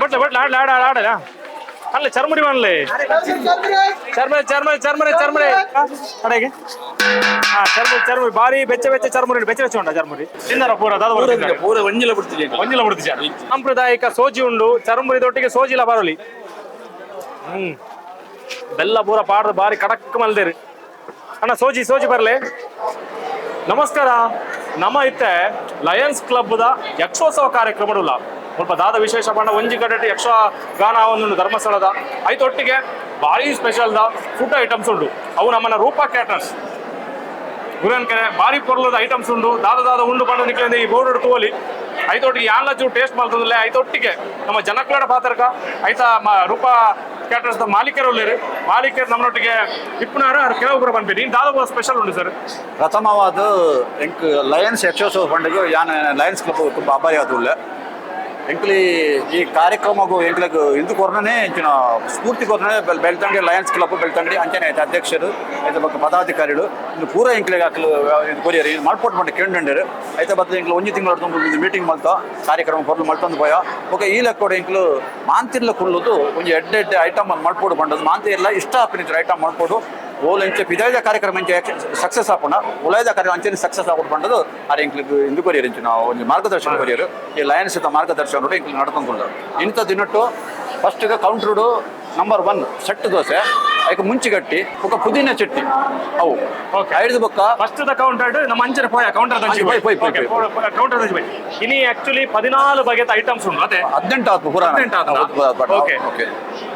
ಬಟ್ಲೆ ಬಟ್ಲೆ ಆಡ್ಲ ಆಡ ಆಡಲ ಅಲ್ಲೇ ಚರ್ಮಡಿ ಮಾಡ್ಲಿ ಚರ್ಮರಿ ಚರ್ಮರಿ ಚರ್ಮರಿ ಚರ್ಮರಿ. ಕಡೆಗೆ. ಹಾ ಚರ್ಮರಿ ಚರ್ಮರಿ. ಬಾರಿ ಬೆಚ್ಚ ಬೆಚ್ಚ ಚರ್ಮರಿ ಬೆಚ್ಚ ಬೆಚ್ಚ ಉಂಟ ಚರ್ಮರಿ? ತಿನ್ನರ ಪೂರ ದಾದ ಪೂರ ಒಂಜಿಲ ಬಿಡ್ತಿದೆ ಒಂಜಿಲ ಬಿಡುತ್ತೆ ಸಾಂಪ್ರದಾಯಿಕ ಸೋಜಿ ಉಂಡು. ಚರ್ಮುರಿದೊಟ್ಟಿಗೆ ಸೋಜಿಲ ಬರಲಿ. ಹ್ಮ್. ಬೆಲ್ಲ ಪೂರ ಪಾಡ್ದು ಬಾರಿ ಕಡಕ್ ಮಲ್ದೇರಿ. ಅಣ್ಣ ಸೋಜಿ ಸೋಜಿ ಬರ್ಲಿ. ನಮಸ್ಕಾರ. ನಮ್ಮ ಇತ್ತೆ ಲಯನ್ಸ್ ಕ್ಲಬ್ದ ಯಕ್ಷೋತ್ಸವ ಕಾರ್ಯಕ್ರಮಡುಲ್ಲ ಸ್ವಲ್ಪ ದಾದ ವಿಶೇಷ ಬಣ್ಣ ಒಂಜಿ ಕಡೆ ಯಕ್ಷ ಗಾನ ಒಂದು ಧರ್ಮಸ್ಥಳದ. ಐತೊಟ್ಟಿಗೆ ಭಾರಿ ಸ್ಪೆಷಲ್ದ ಫುಡ್ ಐಟಮ್ಸ್ ಉಂಡು ಅವು ನಮ್ಮನ್ನ ರೂಪಾ ಕ್ಯಾಟರ್ಸ್. ಗುರನ್ ಕೆರೆ ಭಾರಿ ಪೊರ್ಲದ ಐಟಮ್ಸ್ ಉಂಡು ದಾದ ದಾದ ಉಂಡು ಬಣ್ಣ ನಿಕ್ಕಿಂದ ಈ ಬೋರ್ಡ್ ಹಿಡ್ಕೋಲಿ ಐತೊಟ್ಟಿಗೆ ಯಾನ್ಲಜು ಟೇಸ್ಟ್ ಮಾಡ್ತದಲ್ಲ ಐತೊಟ್ಟಿಗೆ ನಮ್ಮ ಜನಕ್ಲಡ ಪಾತ್ರಕ ಐತ ರೂಪಾ ಕ್ಯಾಟರ್ಸ್ ಮಾಲೀಕರು ಉಳ್ಳೇರು ಮಾಲೀಕರು ನಮ್ಮನೊಟ್ಟಿಗೆ ಇಪ್ಪನಾರ ಕೆಲವೊಬ್ಬರು ಬಂದ್ಬಿಡಿ ದಾದ ಸ್ಪೆಷಲ್ ಉಂಟು ಸರ್ ಪ್ರಥಮವಾದ ಎಂಕ್ ಲಯನ್ಸ್ ಯಕ್ಷೋತ್ಸವ ಫಂಡ್ಗೆ ಯಾನ್ ಲಯನ್ಸ್ ಕ್ಲಬ್ ತುಂಬ ಆಭಾರಿ ಆದುಲ್ಲ ಎಂಕ್ಲಿ ಈ కార్యక్రమకు ఎంకులకు ಇಂದು ಕೊರ್ನೇ ಇಂಚಿನ ಸ್ಫೂರ್ತಿ ಕೊರ್ನೇ ಬೆಳ್ತಂಗಡಿ ಲಯನ್ಸ್ ಕ್ಲಬ್ ಬೆಳ್ತಂಗಡಿ ಅಂಚನೆ ಐತೆ ಅಧ್ಯಕ್ಷರು ಐತೆ ಬಗ್ಗೆ ಪದಾಧಿಕಾರಿಗಳು ಇನ್ನು ಪೂರ ಎಂಕ್ಲಿಗೆ ಹಾಕಲು, ಇದು ಕೊರಿಯರ್. ಇದು ಮಾಡ್ಕೊಟ್ಟು ಮಾಡಿ ಕೇಂದ್ರ ಐತೆ ಬತ್ತ ಎಂಕ್ಲು ಒಂದು ತಿಂಗಳು ಇದು ಮೀಟಿಂಗ್ ಮಲ್ತ ಕಾರ್ಯಕ್ರಮ ಕೊರ್ಲು ಮಲ್ತೊಂದು ಪೋಯ. ಓಕೆ, ಈ ಲೆಕ್ಕ ಎಂಕ್ಲು ಮಾಂತಿರ್ಲ ಕುಳ್ಳದು ಒಂದು ಎಡ್ಡೆ ಎಡ್ಡೆ ಐಟಮ್ ಅನ್ನು ಮಾಡ್ಕೊಡು ಬಂಡದು ಮಾಂತಿ ಎಲ್ಲ ಇಷ್ಟ ಆಪಿನಿದ್ರು ಐಟಮ್ ಮಾಡ್ಕೊಡು. ಓಲ್ ಎಂಚೆ ಪಿದಾಯ್ದ ಕಾರ್ಯಕ್ರಮ ಎಂಚೆ ಸಕ್ಸಸ್ ಆಪುಂಡ ಉಳಾಯ್ದ ಕಾರ್ಯಕ್ರಮ ಅಂಚೆ ಸಕ್ಸಸ್ ಆಪುಂಡು ಬಂಡದು ಆರ್ ಎಂಕ್ಲಿಗೆ ಇಂದು ಕೊರಿಯರ್ ಇಂಚು ನಾವು ಒಂದು ಮಾರ್ಗದರ್ಶನ ಕೊರಿಯರ್ ಈ ಲಯನ್ಸ್ ಇದ್ದ ಮಾರ್ಗದರ್ಶನ ನೋಡಿ ಎಂಕ್ಲಿಗೆ ನಡ್ಕೊಂಡು ಇಂಥ ದಿನಟ್ಟು ಫಸ್ಟ್ಗೆ ಕೌಂಟ್ರುಡು ನಂಬರ್ ಒನ್ ಸೆಟ್ ದೋಸೆ ಅದಕ್ಕೆ ಮುಂಚಿಗಟ್ಟಿ ಬೊಕ ಪುದೀನ ಚಟ್ನಿ. ಅವು. ಓಕೆ ಐದು ಬೊಕ್ಕ ಫಸ್ಟ್ ದ ಕೌಂಟರ್ ನಮ್ಮ ಅಂಚನ ಪೋಯ ಕೌಂಟರ್ ದಂಚಿ ಪೋಯ್, ಪೋಯ್, ಪೋಯ್. ಕೌಂಟರ್ ದಂಚಿ ಪೋಯ್. ಇನಿ ಆಕ್ಚುಲಿ ಪದಿನಾಲು ಬಗೆತ ಐಟಮ್ಸ್ ಉಂಟು ಅದೇ. ಹದಿನೆಂಟು ಆತು ಪುರಾಣ. ಹದಿನೆಂಟು ಆತಲ್ಲ? ಓಕೆ ಓಕೆ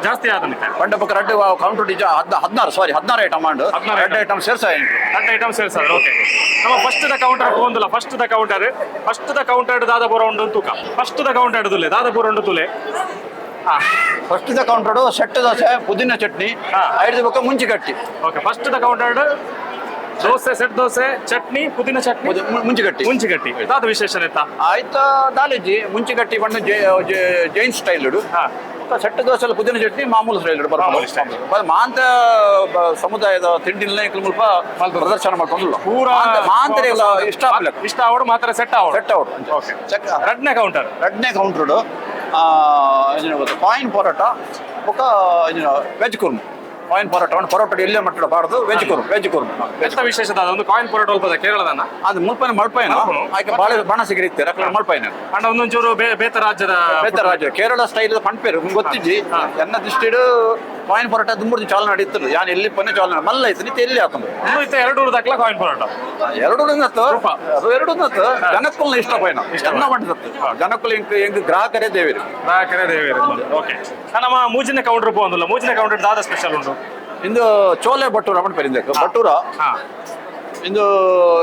ಜಾಸ್ತಿ ಆದ ಪಂಡ ಪಕ್ಕ ರೆಡ್ ಕೌಂಟರ್ ಡಿಜ ಹದ್ ಹದಿನಾರು ಸಾರಿ ಹದಿನಾರು ಐಟಮ್ ಮಾಡು ಹದಿನಾರು ರೆಡ್ item. ಐಟಮ್ ಸೇರ್ಸ ಎರಡು ಐಟಮ್ ಸೇರ್ಸ ಓಕೆ ನಮ್ಮ ಫಸ್ಟ್ ದ ಕೌಂಟರ್ ಹೋಗುದಿಲ್ಲ first the counter first the counter Dadapura ಉಂಡು ತೂಕ. ಫಸ್ಟ್ ದ ಕೌಂಟರ್ ತುಲೆ ದಾದಾಪುರ ಉಂಡು ತುಲೆ. First the counter set dosa ಪುದೀನ ಚಟ್ನಿ. ಐದು ಮುಂಚೆ ಕಟ್ಟಿ. Okay first the counter dosa set dosa chutney ಪುದೀನ ಚಟ್ನಿ ಮುಂಚೆ ಕಟ್ಟಿ. ಮುಂಚಿಗಟ್ಟಿ ಮುಂಚಿಗಟ್ಟಿ ಅದು ವಿಶೇಷ ಆಯ್ತಾ? ದಾಲಿಜಿ ದಾಲೇಜಿ ಮುಂಚಿಗಟ್ಟಿ ಬಣ್ಣ ಜೈನ್ ಸ್ಟೈಲ್ ಸೆಟ್ ದೋಸೆ ಪುದೀನ ಚಟ್ನಿ ಮಾಮೂಲು ಸ್ಟೈಲ್. ಬರ್ಬೋದು ಮಾಂತ ಸಮುದಾಯದ ತಿಂಡಿನ ಮುಲ್ಪ ಪ್ರದರ್ಶನ ಮಾಡ್ಕೊಂಡಿಲ್ಲ ಪೂರ ಮಾಂತರೆ ಇಷ್ಟ ಇಷ್ಟ ಅವಡು ಮಾತ್ರ ಸೆಟ್ ಅವಡು ಸೆಟ್ ಚೆಕ್ ಎರಡನೇ ಕೌಂಟರ್ ರಡ್ನೆ ಕೌಂಟ್ರುಡು ಏನೇನು ಗೊತ್ತು? ಕಾಯಿನ್ ಪರೋಟ ಬುಕ್ಕ ಏನು ವೆಜ್ ಕುರ್ಮ. ಕಾಯಿನ್ ಪರೋಟವನ್ನು ಪರೋಟ ಎಲ್ಲೇ ಬಾರದು ವೆಜ್ ಕುರ್ಮ ವೆಜ್ ಕುರ್ಮ. ಎಷ್ಟ ವಿಶೇಷ ಒಂದು ಕಾಯಿನ್ ಪರೋಟ ಅಲ್ಪದ ಕೇರಳದನ್ನ ಅದು ಮುಳ್ಪೈನ ಮಳ್ಪೈನ ಆಯ್ಕೆ ಬಾಳೆ ಬಾಣಸಿಗೆ ಇರ್ತೀರ ಮಳ್ಪೈನ ಅಣ್ಣ ಒಂದೊಂಚೂರು ಬೇತ ರಾಜ್ಯದ ಬೇತ ರಾಜ್ಯ ಕೇರಳ ಸ್ಟೈಲ್ ಪಂಪೇರು ಗೊತ್ತಿದ್ದಿ? ಎನ್ನ ದಿಷ್ಟಿಡು ಕಾಯಿನ್ ಪರೋಟ ತುಂಬ ಚಾಲನೆ ನಡೀತಿಲ್ಲ ಯಾನ್ ಎಲ್ಲಿ ಪನ್ನೆ ಚಾಲನೆ ಮಲ್ಲ ಐತಿ ನಿತ್ಯ ಎಲ್ಲಿ ಇನ್ನೂ ಇತ್ತ ಎರಡು ದಾಖಲ ಕಾಯಿನ್ ಪರೋಟ ಎರಡು ನತ್ತು. ಅದು ಎರಡು ನತ್ತು ಜನಕ್ಕುಲ್ನ ಇಷ್ಟ ಪೈನ ಇಷ್ಟ ಮಾಡಿದತ್ತು ಜನಕ್ಕುಲ್ ಹೆಂಗ್ ಹೆಂಗ್ ಗ್ರಾಹಕರೇ ದೇವಿರಿ. ಗ್ರಾಹಕರೇ ದೇವಿರಿ ಓಕೆ ನಮ್ಮ ಮೂಜಿನ ಕೌಂಟರ್ ಪೋಂದಿಲ್ಲ ಮೂಜಿನ ಕೌಂಟರ್ ದಾದ ಸ್ಪೆಷಲ್ ಉಂಟು. ಇಂದು ಚೋಲೆ ಬಟ್ಟೂರ ಪೆರಿಂದಕ್ಕೆ ಬಟ್ಟೂರ ಹಾ. ಇಂದು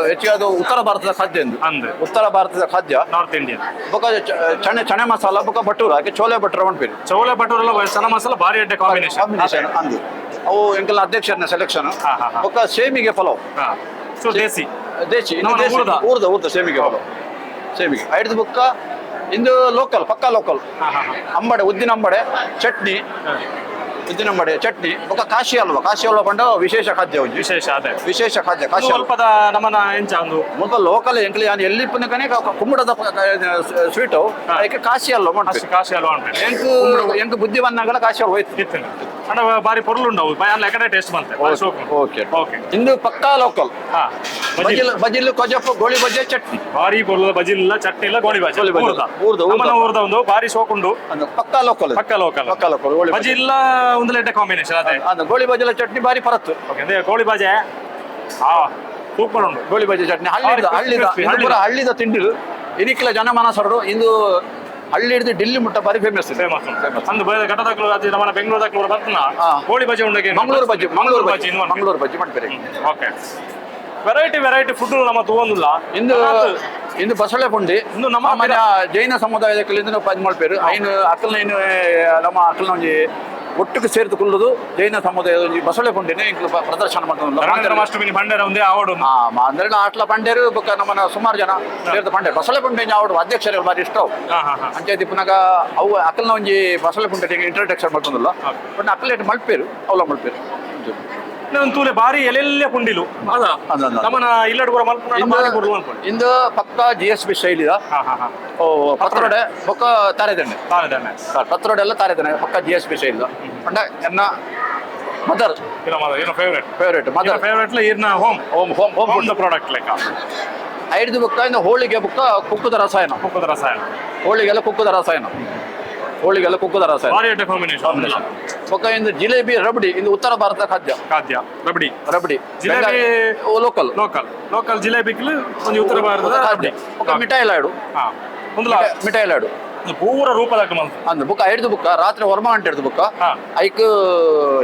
ಹೆಚ್ಚಿಗೆ ಉತ್ತರ ಭಾರತದ ಖಾದ್ಯ ಎಂದು. ಅಂದ್ರೆ ಉತ್ತರ ಭಾರತದ ಖಾದ್ಯ. ನಾರ್ತ್ ಇಂಡಿಯನ್ ಬೊಕ ಚಣೆ ಚಣೆ ಮಸಾಲ ಬೊಕ ಭಟೂರ ಆಕೆ ಚೋಲೆ ಬಟೂರ ಮಾಡ್ಬೇಕು ಚೋಲೆ ಬಟೂರ ಸಣ್ಣ ಮಸಾಲ ಭಾರಿ ಅಡ್ಡೆ ಕಾಂಬಿನೇಷನ್ ಅಂದು. ಅವು ಎಂಕಲ್ ಅಧ್ಯಕ್ಷರನ್ನ ಸೆಲೆಕ್ಷನ್. ಬೊಕ ಸೇಮಿಗೆ ಪಲಾವ್. ಹಾ. ಸೊ ದೇಸಿ. ದೇಸಿ ಊರ್ದ. ಊರ್ದ ಸೇಮಿಗೆ ಪಲಾವ್. ಸೇಮಿಗೆ. ಐದು ಬುಕ್ಕ ಇಂದು ಲೋಕಲ್ ಪಕ್ಕಾ ಲೋಕಲ್ ಅಂಬಡೆ ಉದ್ದಿನ ಅಂಬಡೆ ಚಟ್ನಿ. ಉದ್ದಿನ ಮಡೆ ಚಟ್ನಿ ಬೊಕ ಕಾಶಿ ಅಲ್ವ? ಕಾಶಿ ಹಲ್ವ ಪಂಡ ವಿಶೇಷ ಖಾದ್ಯ ಒಂಜಿ ವಿಶೇಷ ಅದೇ ವಿಶೇಷ ಖಾದ್ಯ ಕಾಶಿ ಅಲ್ಪದ ಸ್ವಲ್ಪದ ನಮ್ಮನ ಎಂಚ ಒಂದು. ಮೊದಲು ಲೋಕಲ್ ಎಂಕ್ಲಿ ಯಾನ್ ಎಲ್ಲಿ ಪುನಕನೆ ಕುಂಬಡದ ಸ್ವೀಟ್. ಅದಕ್ಕೆ ಕಾಶಿ ಅಲ್ವ ಕಾಶಿ ಅಲ್ವಾ ಎಂಕು ಎಂಕು ಬುದ್ಧಿ ಬಂದಾಗಲ ಕಾಶಿ ಅಲ್ಲ ಹೋಯ್ತು ಬಾರಿ ಪೊರ್ಲು ಉಂಡವು ಅಲ್ಲ ಎಕಡೆ ಟೇಸ್ಟ್ ಬಂತೆ. ಬಾರಿ ಓಕೆ ಓಕೆ ಇಂದು ಪಕ್ಕಾ ಲೋಕಲ್ ಬಜಿಲ್ ಬಜಿಲ್ ಕೊಜಪ್ಪ ಗೋಳಿ ಬಜೆ ಚಟ್ನಿ. ಬಾರಿ ಪೊರ್ಲು ಬಜಿಲ್ ಇಲ್ಲ ಚಟ್ನಿ ಇಲ್ಲ ಗೋಳಿ ಬಾಜಿ ಗೋಳಿ ಬಾಜಿ. ಊರ್ದ. ಊರ್ದ, ಊರ್ದ. ನಮ್ಮನ ಊರ್ದ ಒಂದು ಭಾರಿ ಸೋಕುಂಡು ಅಂದು ಪಕ್ಕಾ ಲೋಕಲ್ ಪಕ್ಕ ಲೋಕಲ್ ಪಕ್ಕಾ ಲೋಕಲ್ ಗೋಳಿ ಬಜಿ ಇಲ್ಲ ಒಂದು ಲೆಟ್ಟ ಕಾಂಬಿನೇಷನ್ ಅದೇ. ಅಂದು ಗೋಳಿ ಬಜ್ಜಿಲ ಚಟ್ನಿ ಬಾರಿ ಪರತ್ತು. ಓಕೆ ಅಂದ್ರೆ ಗೋಳಿ ಬಾಜೆ ಹಾ ಸೂಪರ್ ಉಂಟು. ಗೋಳಿ ಬಜ್ಜಿ ಚಟ್ನಿ. ಹಳ್ಳಿದ ಹಳ್ಳಿದ crispy, ಇಂದು ಪೂರ ಹಳ್ಳಿದ. ತಿಂಡಿ ತಿಂಡಿಲು ಇನಿಕ್ಲ ಜನಮಾನಸರು ಇಂದು ಹಳ್ಳಿ ಹಿಡಿದು ಡಿಲ್ಲಿ ಮುಟ್ಟ ಬಾರಿ ಫೇಮಸ್ ಫೇಮಸ್ ಅಂದು ಬೇರೆ ಘಟದಕ್ಲು ಅದು ನಮ್ಮ ಬೆಂಗಳೂರದಕ್ಲು ಬರ್ತನ ಹಾ. ಗೋಳಿ ಬಜಿ ಉಂಡಗೆ ಮಂಗಳೂರು ಬಜ್ಜಿ ಮಂಗಳೂರು ಬಜ್ಜಿ ಇನ್ನು ಮಂಗಳೂರು ಬಜ್ಜಿ ಮಾಡ್ಬೇರೆ ಓಕೆ ವೆರೈಟಿ ವೆರೈಟಿ ಫುಡ್ ನಮ್ಮ ತಗೊಂಡಿಲ್ಲ. ಇಂದು ಇಂದು ಬಸಳೆ ಪುಂಡಿ. ಇಂದು ನಮ್ಮ ಮನೆ ಜೈನ ಸಮುದಾಯದ ಇಂದು ಪದ್ ಮಾಡ್ಪೇರು ಐನು ಅಕ್ಕಲ್ನ ಇನ್ನು ನಮ್ಮ ಅಕ್ಕಲ್ನ ಒಂಜಿ ಒಟ್ಟಿಗೆ ಸೇರಿದು ಕುಲ್ಲುದು ಜೈನ ಸಮುದಾಯದ ಒಂಜಿ ಬಸಳೆ ಪುಂಡಿನೇ ಇಂಕ್ಲು ಪ- ಪ್ರದರ್ಶನ ಮಾಡ್ಕೊಂಡು ರಂಗರಾಮಾಷ್ಟಮಿನಿ ಬಂಡಾರ ಒಂದೇ ಆವಡು ಹಾ ಅಂದ್ರೆ ಆಟ್ಲ ಪಂಡೇರು ಬೊಕ್ಕ ನಮ್ಮನ ಸುಮಾರು ಜನ ಸೇರಿದ ಪಂಡೇರು ಬಸಳೆ ಪುಂಡಿ ಆವಡು ಅಧ್ಯಕ್ಷರು ಬಾರಿ ಇಷ್ಟ ಅವು. ಹಾ ಹಾ ಹಾ ಅಂಚಾಯ್ತಿ ಪುನಗ ಅವು ಅಕ್ಕಲ್ನ ಒಂಜಿ ಬಸಳೆ ಪುಂಡಿ ಇಂಟ್ರಡಕ್ಷನ್ ಮಾಡ್ಕೊಂಡಲ್ಲ ಬಟ್ ಅಕ್ಕಲೇಟ್ ಮಲ್ಪೇರು ಅವಲ ಮಲ್ಪೇರು ಒಂದು ತೂಲೆ ಬಾರಿ ಎಲ್ಲೆಲ್ಲ ಪುಂಡಿಲು ಅದ. ಅದೊಂದು. ನಮ್ಮನ ಇಲ್ಲಡ್ ಕೂಡ ಮಲ್ಪುನ ಅನ್ಕೊಂಡು. ಇಂದು ಪಕ್ಕ ಜಿ ಎಸ್ ಬಿ ಶೈಲಿದ ಹಾ ಹಾ ಹಾ. ಓ ಪತ್ರೊಡೆ ಬೊಕ್ಕ ತಾರೆದಂಡೆ ತಾರದಣ್ಣ. ಪತ್ರೊಡೆ ಎಲ್ಲ ತಾರೆದಂಡೆ ಪಕ್ಕ ಜಿ ಎಸ್ ಬಿ ಶೈಲಿದ ಅಂಡ ಎನ್ನ ಮದರ್ ಇಲ್ಲ ಮದ ಏನೋ ಫೇವ್ರೇಟ್ ಫೇವ್ರೇಟ್ ಮದರ್ ಫೇವ್ರೇಟ್ ಇರ್ನ home home home home food product ಲೆಕ್ಕ. ಐದು ಬುಕ್ಕ ಇಂದ ಹೋಳಿಗೆ ಬುಕ್ಕ ಕುಕ್ಕುದ ರಸಾಯನ. ಕುಕ್ಕದ ರಸಾಯನ. ಹೋಳಿಗೆಲ್ಲ ಕುಕ್ಕುದ ರಸಾಯನ. ಹೋಳಿಗೆಲ್ಲ ಕುಕ್ಕುದ ರಸಾಯನ. ಬಾರಿ ಕಾಂಬಿನೇಷನ್ ಬೊಕ್ಕ ಇಂದು ಜಿಲೇಬಿ ರಬಡಿ ಇಂದು ಉತ್ತರ ಭಾರತ ಖಾದ್ಯ. ಖಾದ್ಯ rabdi. Rabdi. Jalebi local local local ಜಿಲೇಬಿಕ್ಲು ಒಂದು ಉತ್ತರ ಭಾರತದ ಖಾದ್ಯ. ಬೊಕ್ಕ ಮಿಠಾಯಿ ಲಾಡು. ಹಾ. ಒಂದು ಮಿಠಾಯಿ ಲಾಡು. ಪೂರ ರೂಪದಾಗ ಅಂದ್ ಬುಕ್ಕ ಐದು ಬುಕ್ಕ ರಾತ್ರಿ ವರ್ಮ ಅಂತ ಹಿಡಿದು ಬುಕ್ಕ. ಐಕ್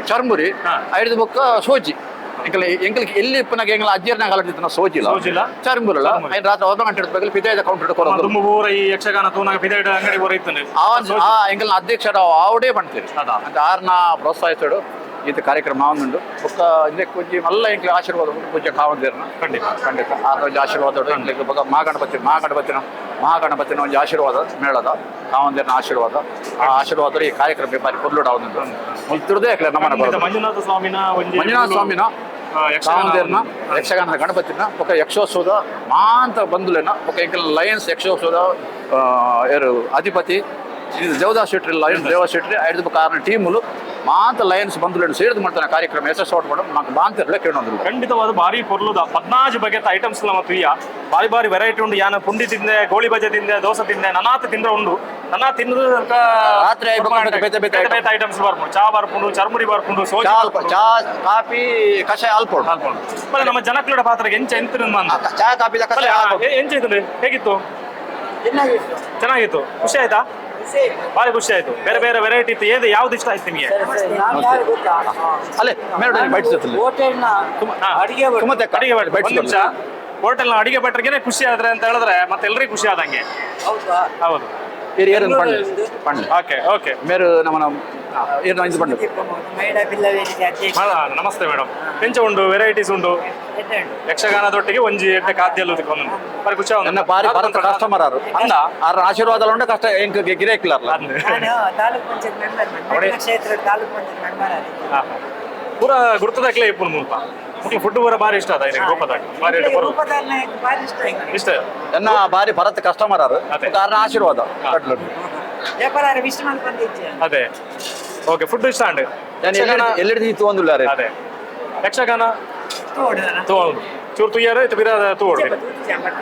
ಚರ್ಮುರಿ. ಐದು ಬುಕ್ಕ ಸೋಜಿ. ಎಂಕಲ್ ಎಂಕಲ್ ಎಲ್ಲಿ ಇಪ್ಪನಾಗ ಎಂಕಲ್ ಅಜ್ಜಿರ್ನಾಗ ಹಲದಿತ್ತು ಸೋಜಿಲ್ಲ ಸೋಜಿಲ್ಲ. ಚರ್ಮುರಲ್ಲ ಚರ್ಮುರಿ. ಐದು ರಾತ್ರಿ ವರ್ಮ ಅಂತ ಹಿಡಿದು ಪಿತಾಯ್ದ ಕೌಂಟರ್ ಕೊರೋದು ದುಂಬು ಪೂರ ಈ ಯಕ್ಷಗಾನ ತೂನಾಗ ಪಿದಾಯ್ಡ ಅಂಗಡಿ ಪೂರ ಇತ್ತಂದೆ ಆ ಎಂಕಲ್ನ ಅಧ್ಯಕ್ಷರ ಆವಡೇ ಬಂತೀರಿ ಅದಾ. ಅಂತ ಆರ್ನ ಪ್ರೋತ್ಸಾಹಿಸೋಡು ಈತ ಕಾರ್ಯಕ್ರಮ ಆವೊಂದುಂಡು ಬೊಕ್ಕ ಇಂದೆ ಕುಂಜಿ ಮಲ್ಲ ಇಂಕ್ಲೆ ಆಶೀರ್ವಾದ ಉಂಟು ಪೂಜೆ ಕಾವಂದಿರ್ನ. ಖಂಡಿತ ಖಂಡಿತ. ಆದ ಒಂಜಿ ಆಶೀರ್ವಾದ ಇಂಕ್ಲೆ ಬೊಕ್ಕ ಮಹಾಗಣಪತಿ ಮಹಾಗಣಪತಿನ ಮಹಾಗಣಪತಿನ ಒಂಜಿ ಆಶೀರ್ವಾದ ಮೇಳದ ಕಾವಂದಿರ್ನ ಆಶೀರ್ವಾದ. ಆ ಆಶೀರ್ವಾದ ಈ ಕಾರ್ಯಕ್ರಮ ಬಾರಿ ಪೊರ್ಲುಡ ಆವೊಂದುಂಡು ಮುಲ್ತಿರುದೇ ನಮ್ಮನ ಖಂಡಿತ ಮಂಜುನಾಥ ಸ್ವಾಮಿನ ಒಂಜಿ ಮಂಜುನಾಥ ಸ್ವಾಮಿನ ಕಾವಂದಿರನ ಯಕ್ಷಗಾನ ಕಾವಂದಿರ್ನ ಯಕ್ಷಗಾನದ ಗಣಪತಿನ ಬೊಕ್ಕ ಯಕ್ಷೋತ್ಸವದ ಮಾಂತ ಬಂದ್ಲೇನ ಬೊಕ್ಕ ಎಂಕಲ್ ಲಯನ್ಸ್ ಯಕ್ಷೋತ್ಸವದ ಯಾರು ಅಧಿಪತಿ ಇದು ದೇವದಾಸ್ ಶೆಟ್ರಿ ಲಯನ್ ದೇವದಾಸ್ ಶೆಟ್ರಿ ಐದು ಕಾರಣ ಟೀಮುಲು ಮಾಂತ ಲಯನ್ಸ್ ಬಂದು ಸೇರಿದ ಮಾಡ್ತಾರೆ ಕಾರ್ಯಕ್ರಮ ಯಶಸ್ಸು ಮಾಡೋದು ಮಾಂತ ಮಾಂತಿರ್ಲೆ ಕೇಳೋದಿಲ್ಲ. ಖಂಡಿತವಾದ ಬಾರಿ ಪೊರ್ಲುದ ಪದ್ನಾಜ್ ಬಗೆತ ಐಟಮ್ಸ್ ಮತ್ತು ಪ್ರಿಯ. ಬಾರಿ ಬಾರಿ ವೆರೈಟಿ ಉಂಡು ಯಾನ ಪುಂಡಿ ತಿಂದೆ ಗೋಳಿ ಬಜೆ ತಿಂದೆ ದೋಸೆ ತಿಂದೆ ನನಾತ ತಿಂದ್ರೆ ಉಂಡು ನನ್ನ ತಿಂದ್ರೆ ರಾತ್ರಿ ಬೇತೆ ಬೇತೆ ಐಟಮ್ಸ್ ಬರ್ಪುಂಡು ಚಾ ಬರ್ಪುಂಡು ಚರ್ಮುರಿ ಬರ್ಪುಂಡು ಸೋಜಿ ಚಾ ಚಾ ಕಾಫಿ ಕಷಾಯ ಅಲ್ಪ ಬರ್ಪುಂಡು ಬಲೆ ನಮ್ಮ ಜನಕ್ಲಡ ಪಾತ್ರ ಎಂಚ ಎಂತ ಅಂತ ಚಾ ಕಾಫಿ ಎಂಚ ಹೇಗಿತ್ತು? ಚೆನ್ನಾಗಿತ್ತು. ಖುಷಿ ಆಯ್ತಾ? ಬಾರಿ ಖುಷಿ ಆಯ್ತು. ಬೇರೆ ಬೇರೆ ವೆರೈಟಿ ಇತ್ತು. ಏದು ಯಾವ್ದು ಇಷ್ಟ ಆಯ್ತು ನಿಮಗೆ? ಅಲ್ಲೇ ಹೋಟೆಲ್ನ ಅಡಿಗೆ ಹೋಟೆಲ್ನ ಅಡಿಗೆ ನಿಮಿಷ. ಹೋಟೆಲ್ನ ಅಡಿಗೆ ಭಟ್ರಿಗೆನೆ ಖುಷಿ ಆದ್ರೆ ಅಂತ ಹೇಳಿದ್ರೆ ಮತ್ತೆ ಎಲ್ರಿಗೂ ಖುಷಿ ಆದಂಗೆ. ಹೌದಾ? ಹೌದು. ಏರು ಏರನ್ ಪಂಡ್ಲೆ ಪಂಡ್ಲೆ ಓಕೆ ಓಕೆ. ಮೇರು ನಮ್ಮ ಅಧ್ಯಕ್ಷ. ನಮಸ್ತೆ ಮೇಡಮ್ ಎಂಚ ಉಂಡು ವೆರೈಟೀಸ್ ಉಂಡು ಯಕ್ಷಗಾನದೊಟ್ಟಿಗೆ ಒಂಜಿ ಎಡ್ಡೆ ಖಾದ್ಯ ಒಂದು ಬಾರಿ ಖುಷಿ ನನ್ನ ಬಾರಿ ಭಾರತ ಕಸ್ಟಮರ್ ಆರು. ಅಂದ ಆರ ಆಶೀರ್ವಾದ ಉಂಟು ಕಷ್ಟ ಎಂಕ್ ಗಿರಾಕಿಲ್ಲ ಅಂದ್. ನಾನು ತಾಲೂಕ್ ಪಂಚಾಯತ್ ಮೆಂಬರ್ ನೋಡಿ. ಕ್ಷೇತ್ರ ತಾಲೂಕ್ ಪಂಚಾಯತ್ ಮೆಂಬರ್ ಆಗಿ. ಹಾ, ಹಾ. ಪೂರ ಗುರ್ತದಾಕ್ಲೆ ಇಪ್ಪು ಮುಲ್ಪ. ಮುಖ್ಯ ಫುಡ್ ಪೂರ ಬಾರಿ ಇಷ್ಟ ಅದ ಇದಕ್ಕೆ ರೂಪದಾಗ. ಬಾರಿ ಇಷ್ಟ ಭಾರಿ ಎನ್ನ ಬಾರಿ ಭರತ್ ಕಸ್ಟಮರ್ ಆರು. ಆಶೀರ್ವಾದ. ಅದೇ. ಓಕೆ ಫುಡ್ ಇಷ್ಟ ಅಂಡ್ ನಾನು ಯಕ್ಷಗಾನ- ಎಲ್ಲೆಡೆ ಇತ್ತು ಒಂದಿಲ್ಲ ರೀ ಅದೇ. ಯಕ್ಷಗಾನ ತೋಡು ಚೂರು ತುಯ್ಯಾರ ಇತ್ತು ಬಿರ ತೋಡಿ.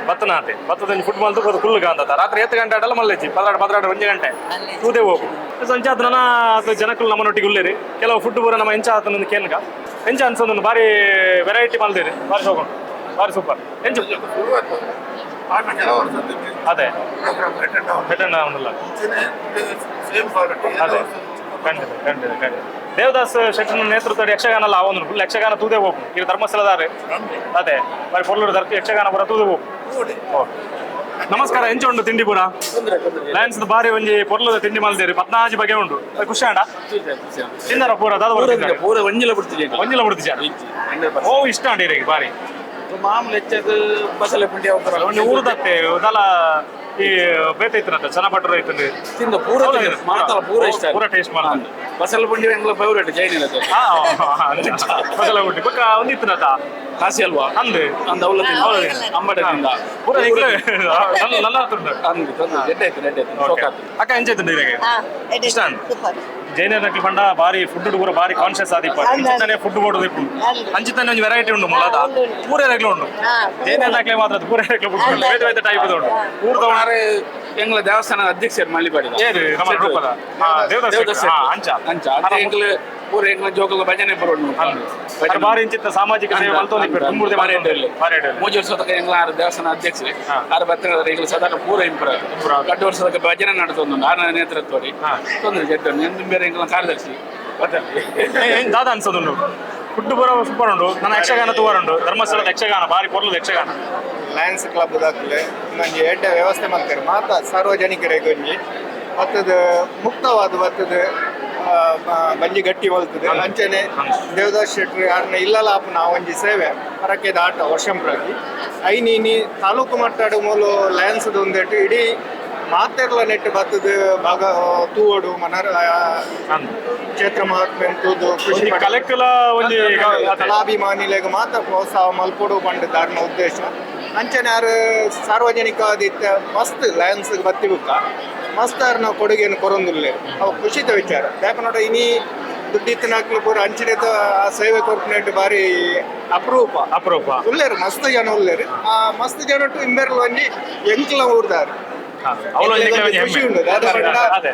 ಬತ್ತನ ಅಂತೆ. ಬತ್ತದ ಫುಡ್ ಮಲ್ತು ಬದು ಫುಲ್ ಕಾಂತ ರಾತ್ರಿ ಎತ್ತು ಗಂಟೆ ಆಡಲ್ಲ ಮಲ್ಲೆಜ್ಜಿ ಪದ್ರಾಡು ಪದ್ರಾಡು ಒಂಜಿ ಗಂಟೆ. ತೂದೆ ಹೋಗು. ಸಂಚಾತ ಆತ ನನ್ನ ನಮ್ಮ ನಮ್ಮನೊಟ್ಟಿಗೆ ಉಳ್ಳೇರಿ. ಕೆಲವು ಫುಡ್ ಪೂರ ನಮ್ಮ ಎಂಚ ಆತ ನನ್ನ ಕೇನ್ಕ ಎಂಚ ಅನ್ಸೊಂದು ಬಾರಿ ವೆರೈಟಿ ಮಲ್ದೇರಿ. ಬಾರಿ ಹೋಗೋಣ ಬಾರಿ ಸೂಪರ್. ಎಂಚು ಅದೇ. ಅವನಲ್ಲ ಅದೇ. ಖಂಡಿತ ಖಂಡಿತ ಖಂಡಿತ. ದೇವದಾಸ್ ಶೆಟ್ಟಿನ ನೇತೃತ್ವದ ಯಕ್ಷಗಾನ ಅಲ್ಲ ಅವನು ಫುಲ್ ಯಕ್ಷಗಾನ ತೂದೆ ಹೋಗು. ಈಗ ಧರ್ಮಸ್ಥಳದಾರೆ. ಅದೇ ಬಾರಿ ಪೊಲ್ಲೂರು ಧರ್ತಿ ಯಕ್ಷಗಾನ ಪುರ ತೂದೆ ಹೋಗು. ನಮಸ್ಕಾರ ಎಂಚ ಉಂಟು ತಿಂಡಿ ಪೂರ? ಲಯನ್ಸ್ ಬಾರಿ ಒಂಜಿ ಪೊರ್ಲದ ತಿಂಡಿ ಮಲ್ದೇರಿ. ಪದ್ನಾಜಿ ಬಗೆ ಉಂಟು. ಅದು ಖುಷಿ ಆಂಡ ತಿಂದಾರ ಪೂರ ದಾದ ಪೂರ ಒಂಜಿಲ ಬಿಡ್ತಿದ್ದೆ ಒಂಜಿಲ ಓ ಇಷ್ಟ ಅಂಡಿ ಬಾರಿ ಮಾಮೂಲಿ ಹೆಚ್ಚದು ಬಸಳೆ ಪುಂಡಿ ಊರದತ್ತೆ ಅದಲ್ಲ ಈ ಬೇತೆ ಇತ್ತನಂತ ಚನ್ನಪಟ್ಟರು ಐತಂದ್ರೆ ತಿಂದು ಪೂರ ಮಾತಲ್ಲ ಪೂರ ಇಷ್ಟ ಪೂರ ಟೇಸ್ಟ್ ಮಾಡ್ತಾನೆ ಬಸಳೆ ಪುಂಡಿ ಎಂಗ್ಲ ಫೇವ್ರೇಟ್ ಜೈನಿನ ಬಸಲ ಪುಂಡಿ ಬಕ್ಕ ಪಕ್ಕ ಒಂದಿತ್ತನತ ಕಾಸಿ ಅಲ್ವಾ? ಅಂದೆ ಅಂದ ಅವಲ ತಿಂದ ಅಂಬಟದಿಂದ. ಪೂರ ನಲ್ಲ ನಲ್ಲ ಉಂಟು. ಅಂದು ಎಡ್ಡಾಯ್ತು ನೆಡ್ಡಾಯ್ತು Okay. ಸೋಕಾತು. ಅಕ್ಕ ಇದಕ್ಕೆ ಇಷ್ಟ ಸೂಪರ್ ಜೈನ ನಕ್ಲಿ ಪಂಡ ಬಾರಿ ಫುಡ್ ಕೂಡ ಬಾರಿ ಕಾನ್ಶಿಯಸ್ ಆದಿಪ್ಪ ಅಂಚಿತಾನೆ ಫುಡ್ ಕೊಡೋದು ಇಪ್ಪು ಅಂಚಿತಾನೆ ಒಂದು ವೆರೈಟಿ ಉಂಡು ಮೊಳದ ಪೂರೆ ರಗ್ಲು ಉಂಡು ಜೈನ ನಕ್ಲೆ ಮಾತ್ರ ಅದು ಪೂರೆ ರಗ್ಲು ಬೇರೆ ಬೇರೆ ಟೈಪ್ ಉಂಡು ಊರ್ ತಗೊಂಡ್ರೆ ಮಾರೆ ಎಂಗ್ಲ ದೇವಸ್ಥಾನ ಅಧ್ಯಕ್ಷರು ಮಲ್ಲಿಪಾಡಿದ ಏರು ನಮ್ಮ ರೂಪದ. ದೇವದಾಸ ಅಂಚ. ಅಂಚ. ಎಂಗ್ಲ ಪೂರ ಎಂಗ್ಲ ಜೋಕಲ ಭಜನೆ ಬರೋಣ. ಅದು ಬಾರಿ ಇಂಚಿತ್ತ ಸಾಮಾಜಿಕ ಸೇವೆ ಮಲ್ತೊಂದು ಇಪ್ಪು ತುಂಬುರ್ದೆ ಬಾರಿ ಬಾರಿ ಬಾರಿ ಅಡ್ಡಿಲ್ಲ. ಮೂಜಿ ವರ್ಷದಕ ಎಂಗ್ಲ ಆರು ದೇವಸ್ಥಾನ ಅಧ್ಯಕ್ಷರು ಆರ ಬತ್ತ ಎಂಗ್ಲ ಸಾಧಾರಣ ಪೂರ ಇಂಪ್ರ ಕಡ್ಡು ವರ್ಷದಕ ಭಜನೆ ನಡೆದೊಂದು ಆರ ನೇತೃತ್ವರಿ ತೊಂದರೆ ತೊಂದ್ರೆ ಜಡ್ಡು ಎಂದು ಬೇರೆ ಎಂಗ್ಲ ಕಾರ್ಯದರ್ಶಿ ದಾದ ಅನ್ಸೋದುಂಡು ಫುಡ್ ಬರೋ ಸೂಪರ್ ಉಂಡು ನನ್ನ ಯಕ್ಷಗಾನ ತೂವರ್ ಉಂಡು ಧರ್ಮಸ್ಥಳದ ಯಕ್ಷಗಾನ ಬಾರಿ ಕೊರ್ಲದ ಯಕ್ಷಗಾನ. ಲಯನ್ಸ್ ಕ್ಲಬ್ ದಾಖಲೆ ಒಂಜಿ ಎಡ್ಡೆ ವ್ಯವಸ್ಥೆ ಮಾಡ್ತಾರೆ. ಮಾತ ಸಾರ್ವಜನಿಕರಿಗೆ ಒಂಜಿ ಮತ್ತದ ಮುಕ್ತವಾದ ಮತ್ತದ ಬಂಜಿ ಗಟ್ಟಿ ಮಲ್ತದೆ ಅಂಚನೆ ದೇವದಾಸ್ ಶೆಟ್ಟಿ ಯಾರನ್ನ ಇಲ್ಲಲ್ಲ ಅಪ್ಪ ನಾವು ಒಂಜಿ ಸೇವೆ. ಪರಕೆದ ಆಟ ವರ್ಷಂಪ್ರಾಗಿ. ಐನೀನಿ ತಾಲೂಕು ಮಟ್ಟದ ಮೂಲು ಲಯನ್ಸ್ ಒಂದೇಟು ಇಡೀ ಮಾತೆರ್ಲ ನೆಟ್ಟು ಬತ್ತದ ಭಾಗ ತೂವಡು ಮನರ. ಕ್ಷೇತ್ರ ಮಹಾತ್ಮೆ ತೂದು ಕೃಷಿ ಅದೇ. ಕಲಾಭಿಮಾನಿಲೆಗ್ ಮಾತ್ರ ಪ್ರೋತ್ಸಾಹ ಮಲ್ಪಡು ಪಂಡ ದಾರ್ನ ಉದ್ದೇಶ. ಅಂಚನೆ ಸಾರ್ವಜನಿಕ ಸಾರ್ವಜನಿಕವಾದಿತ್ತ ಮಸ್ತ್ ಲಯನ್ಸ್ ಬತ್ತಿ ಬುಕ್ಕ ಮಸ್ತ್ ನಾವು ಕೊಡುಗೆಯನ್ನು ಕೊರೊಂದುಲ್ಲೆ ಅವು ಖುಷಿತ ವಿಚಾರ. ಯಾಕೆ ನೋಡ ಇನಿ ದುಡ್ಡಿತ್ತಿನಾಕ್ಲು ಪೂರ ಅಂಚನೆತ ಆ ಸೇವೆ ಕೊರ್ಪಿನೆಟ್ ಬಾರಿ ಅಪರೂಪ. ಅಪರೂಪ. ಉಲ್ಲೇರು ಮಸ್ತ್ ಜನ ಉಲ್ಲೇರು. ಆ ಮಸ್ತ್ ಜನ ಇಂಬೆರ್ಲು ಒಂಜಿ ಎಂಕ್ಲ ಊರ್ದಾರು. ಒಂಜಿ ಖುಷಿ ದಾದ ಪಂಡ ಅದೇ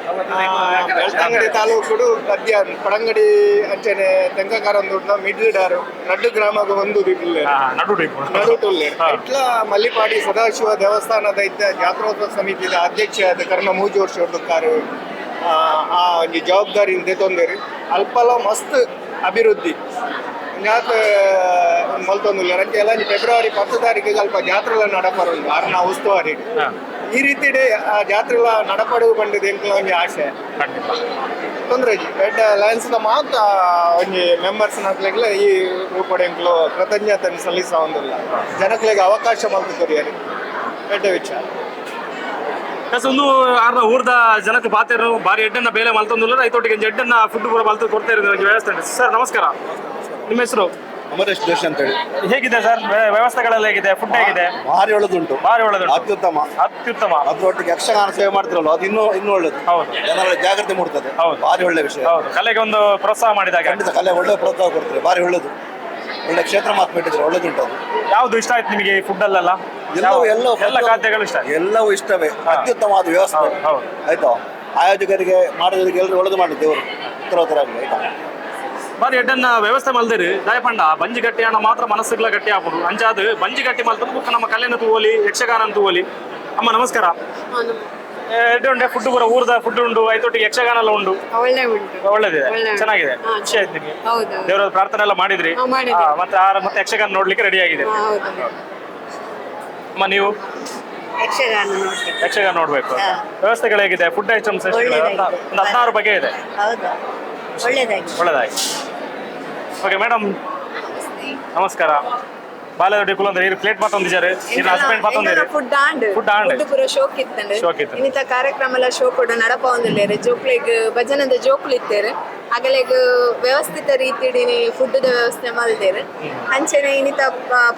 ಬೆಳ್ತಂಗಡಿ ತಾಲೂಕು ಪಡಂಗಡಿ ಅಂಚನೆ ತೆಂಕಕಾರಂದುಡ್ನ ಮಿಡ್ಲಿಡಾರು ನಡ್ಡು ಗ್ರಾಮಕ್ಕೆ ಒಂದು ನಡು ನಡುಟುಲ್ಲೆ ಇಟ್ಲ ಮಲ್ಲಿಪಾಡಿ ಸದಾಶಿವ ದೇವಸ್ಥಾನದ ಇದ್ದ ಜಾತ್ರೋತ್ಸವ ಸಮಿತಿದ ಅಧ್ಯಕ್ಷ ಕರ್ನ ಮೂಜೋರ್ ವರ್ಷ ಹೊಡ್ದುಕಾರು ಆ ಒಂಜಿ ಜವಾಬ್ದಾರಿ ತೊಂದರೆ. ಅಲ್ಪಲ ಮಸ್ತ್ ಅಭಿವೃದ್ಧಿ. ಯಾಕೆ ಮಲ್ತೊಂದುಲ್ಲ ನಂಗೆ ಎಲ್ಲ ಫೆಬ್ರವರಿ ಪತ್ತು ತಾರೀಕಿಗೆ ಅಲ್ಪ ಜಾತ್ರೆಲ ನಡಪರುಂಡು ಅರ್ನ ಉಸ್ತುವಾರಿ. ಈ ರೀತಿ ಆ ಎಲ್ಲ ನಡಪಡು ಬಂದಿದೆ ಅಂತ ಒಂಜಿ ಆಸೆ. ಖಂಡಿತ. ತೊಂದ್ರೆ ಲಯನ್ಸ್ ಲಯನ್ಸ್ದ ಮಾತ್ರ ಒಂಜಿ ಮೆಂಬರ್ಸ್ ನಕ್ಲೆಗ್ಲ ಈ ರೂಪಡೆ ಎಂಕ್ಲು ಕೃತಜ್ಞತೆ ಸಲ್ಲಿಸ ಒಂದಿಲ್ಲ. ಜನಕ್ಲೆಗೆ ಅವಕಾಶ ಮಾಡ್ತು ಕೊರಿಯರಿ. ಬೆಡ್ಡ ವಿಚಾರ. ಒಂದು ಆರ್ನ ಊರ್ದ ಜನಕ್ಕೆ ಪಾತೆರು ಬಾರಿ ಎಡ್ಡನ್ನ ಬೇಲೆ ಮಲ್ತೊಂದುಲ್ಲ ರೈತೋಟಿಗೆ ಒಂಜಿ ಎಡ್ಡನ್ನ ಫುಡ್ ಪೂರ ಮಲ್ತು ಕೊಡ್ತಾ ಇರೋದು ವ್ಯವಸ್ಥೆ ಸರ್ ನಮಸ್ಕಾರ. ನಿಮ್ಮ ಹೆಸರು? ಅಮರೇಶ್ ಜೋಶಿ ಅಂತೇಳಿ. ಹೇಗಿದೆ ಸರ್? ವ್ಯ- ವ್ಯವಸ್ಥೆಗಳೆಲ್ಲ ಹೇಗಿದೆ? ಫುಡ್ ಹೇಗಿದೆ? ಭಾರಿ ಒಳ್ಳೆದುಂಟು. ಭಾರಿ ಒಳ್ಳೆದುಂಟು. ಅತ್ಯುತ್ತಮ. ಅತ್ಯುತ್ತಮ. ಅದ್ರೊಟ್ಟಿಗೆ ಯಕ್ಷಗಾನ ಸೇವೆ ಮಾಡ್ತಿರಲ್ಲ ಅದು ಇನ್ನೂ ಇನ್ನೂ ಒಳ್ಳೇದು. ಹೌದು. ಜನರ ಜಾಗೃತಿ ಮೂಡ್ತದೆ. ಹೌದು. ಭಾರಿ ಒಳ್ಳೆ ವಿಷಯ. ಹೌದು. ಕಲೆಗೆ ಒಂದು ಪ್ರೋತ್ಸಾಹ ಮಾಡಿದಾಗ. ಖಂಡಿತ ಕಲೆ ಒಳ್ಳೆ ಪ್ರೋತ್ಸಾಹ ಕೊಡ್ತಾರೆ ಭಾರಿ ಒಳ್ಳೆದು. ಒಳ್ಳೆ ಕ್ಷೇತ್ರ ಮಾತು ಬಿಟ್ಟಿದ್ರೆ ಒಳ್ಳೇದುಂಟು ಅದು. ಯಾವ್ದು ಇಷ್ಟ ಆಯ್ತು ನಿಮಗೆ ಈ ಫುಡ್ ಅಲ್ಲೆಲ್ಲ? ಎಲ್ಲವೂ ಎಲ್ಲವೂ ಎಲ್ಲ ಖಾದ್ಯಗಳು ಇಷ್ಟ ಎಲ್ಲವೂ ಇಷ್ಟವೇ. ಅತ್ಯುತ್ತಮವಾದ ವ್ಯವಸ್ಥೆ. ಹೌದು. ಆಯ್ತಾ? ಆಯೋಜಕರಿಗೆ ಮಾಡೋದಕ್ಕೆ ಎಲ್ಲರೂ ಒಳ್ಳೆದು ಮಾಡಿದ್ದೇವರು ಉತ್ತರ ಉತ್ತರ ಆಗಲಿ ಆಯ್ತಾ? ಬಾರಿ ಎಡ್ಡನ್ನ ವ್ಯವಸ್ಥೆ ಮಲ್ದಿರಿ ದಯಪಂಡ ಬಂಜಿ ಗಟ್ಟಿ ಹಣ ಮಾತ್ರ ಮನಸ್ಸುಗಳ ಗಟ್ಟಿ ಹಾಕೋದು ಅಂಜಾದ ಬಂಜಿ ಗಟ್ಟಿ ಮಲ್ತದ್ದು ಬುಕ್ಕ ನಮ್ಮ ಕಲ್ಯಾಣ ತೂವಲಿ ಯಕ್ಷಗಾನ ತೂವಲಿ ಅಮ್ಮ ನಮಸ್ಕಾರ. ಎಡ್ಡೆ ಉಂಡೆ ಫುಡ್ ಪೂರ ಊರ್ದ ಫುಡ್ ಉಂಡು ಐತೊಟ್ಟಿಗೆ ಯಕ್ಷಗಾನ ಎಲ್ಲ ಉಂಡು. ಒಳ್ಳೆ ಉಂಟು. ಒಳ್ಳೇದಿದೆ. ಚೆನ್ನಾಗಿದೆ. ಖುಷಿ ಆಯ್ತು ನಿಮಗೆ. ದೇವರ ಪ್ರಾರ್ಥನೆ ಎಲ್ಲ ಮಾಡಿದ್ರಿ. ಮತ್ತೆ ಮತ್ತೆ ಯಕ್ಷಗಾನ ನೋಡ್ಲಿಕ್ಕೆ ರೆಡಿ ಆಗಿದೆ. ಅಮ್ಮ ನೀವು? ಯಕ್ಷಗಾನ ನೋಡ್ಬೇಕು. ವ್ಯವಸ್ಥೆಗಳು ಹೇಗಿದೆ? ಫುಡ್ ಐಟಮ್ಸ್ ಒಂದು ಹದಿನಾರು ಬಗೆ ಇದೆ. ಒಳ್ಳೆದಾಗಿ ಓಕೆ ಮೇಡಮ್ ನಮಸ್ಕಾರ. ಬಾಲೆದೊಡ್ಡಿ ಕುಲಂದ ಇಲ್ಲಿ ಪ್ಲೇಟ್ ಮತ್ತೊಂದಿದ್ದಾರೆ ನಿನ್ನ husband ಮತ್ತೊಂದಿರಿ food and food and. Food ಪೂರ ಶೋಕ್ ಇತ್ತಂದ್ರೆ ಶೋಕ್ ಇತ್ತು. ಇನ್ನಿತ ಕಾರ್ಯಕ್ರಮ ಎಲ್ಲ ಶೋ ಕೊಡ ನಡಪ ಒಂದಿಲ್ಲೇರು ಜೋಕ್ಲೆಗ್ ಭಜನದ ಜೋಕ್ಲು ಇತ್ತೇರೆ. ಅಗಲೆಗ್ ವ್ಯವಸ್ಥಿತ ರೀತಿಡಿ ಫುಡ್ ವ್ಯವಸ್ಥೆ ಮಲ್ದೇರು ಅಂಚೆನೆ ಇನ್ನಿತ